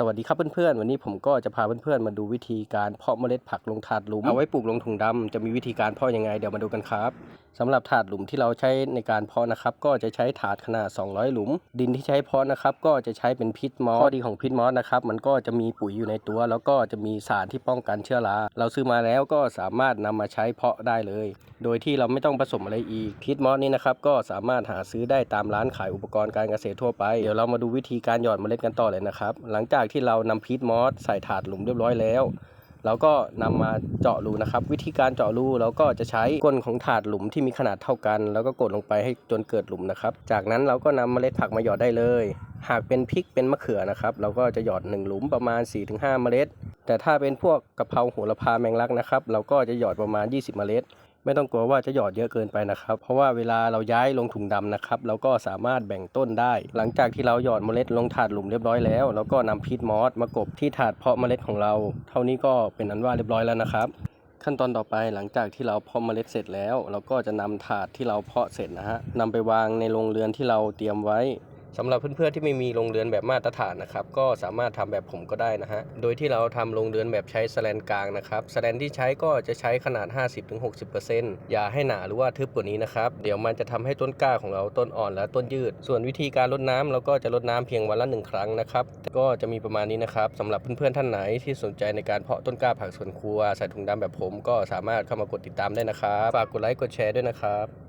สวัสดีครับเพื่อนๆ วันนี้ผมก็จะพาเพื่อนๆ มาดูวิธีการเพาะเมล็ดผักลงถาดหลุม เอาไว้ปลูกลงถุงดำจะมีวิธีการเพาะยังไงเดี๋ยวมาดูกันครับสำหรับถาดหลุมที่เราใช้ในการเพาะนะครับ ก็จะใช้ถาดขนาด 200 หลุม ดินที่ใช้เพาะนะครับ ก็จะใช้เป็นพิษมอสข้อดีของพิษมอสนะครับ มันก็จะมีปุ๋ยอยู่ในตัว แล้วก็จะมีสารที่ป้องกันเชื้อรา เราซื้อมาแล้วก็สามารถนำมาใช้เพาะได้เลย โดยที่เราไม่ต้องผสมอะไรอีกพิษมอสนี้นะครับก็สามารถหาซื้อได้ตามร้านขายอุปกรณ์การเกษตรทั่วไป เดี๋ยวเรามาดูวิธีการหยอดเมล็ดกันต่อเลยนะครับ หลังจากที่เรานำพีทมอสใส่ถาดหลุมเรียบร้อยแล้วเราก็นำมาเจาะรูนะครับ วิธีการเจาะรูเราก็จะใช้ก้นของถาดหลุมที่มีขนาดเท่ากัน แล้วก็กดลงไปให้จนเกิดหลุมนะครับ จากนั้นเราก็นำเมล็ดผักมาหยอดได้เลย หากเป็นพริกเป็นมะเขือนะครับ เราก็จะหยอด 1 หลุมประมาณ 4-5 เมล็ด แต่ถ้าเป็นพวกกะเพราโหระพาแมงลักนะครับ เราก็จะหยอดประมาณ 20 เมล็ด ไม่ต้องกลัวว่าจะหยอดเยอะเกินไปนะครับ เพราะว่าเวลาเราย้ายลงถุงดำนะครับเราก็สามารถแบ่งต้นได้ หลังจากที่เราหยอดเมล็ดลงถาดหลุมเรียบร้อยแล้วเราก็นำพีทมอสมากบที่ถาดเพาะเมล็ดของเรา เท่านี้ก็เป็นอันว่าเรียบร้อยแล้วนะครับขั้นตอนต่อไปหลังจากที่เราเพาะเมล็ดเสร็จแล้ว เราก็จะนำถาดที่เราเพาะเสร็จนะฮะนำไปวางในโรงเรือนที่เราเตรียมไว้ สำหรับเพื่อนๆที่ไม่มีโรงเรือนแบบมาตรฐานนะครับ ก็สามารถทำแบบผมก็ได้นะฮะ โดยที่เราทำโรงเรือนแบบใช้สแลนกลางนะครับสแลนที่ใช้ก็จะใช้ขนาด 50-60%อย่าให้หนาหรือว่าทึบกว่านี้นะครับ เดี๋ยวมันจะทำให้ต้นกล้าของเราต้นอ่อนและต้นยืด ส่วนวิธีการรดน้ำเราก็จะรดน้ำเพียงวันละหนึ่งครั้งนะครับ ก็จะมีประมาณนี้นะครับสำหรับเพื่อนๆท่านไหนที่สนใจในการเพาะต้นกล้าผักสวนครัวใส่ถุงดำแบบผมก็สามารถเข้ามากดติดตามได้นะครับ ฝากกดไลค์กดแชร์ด้วยนะครับ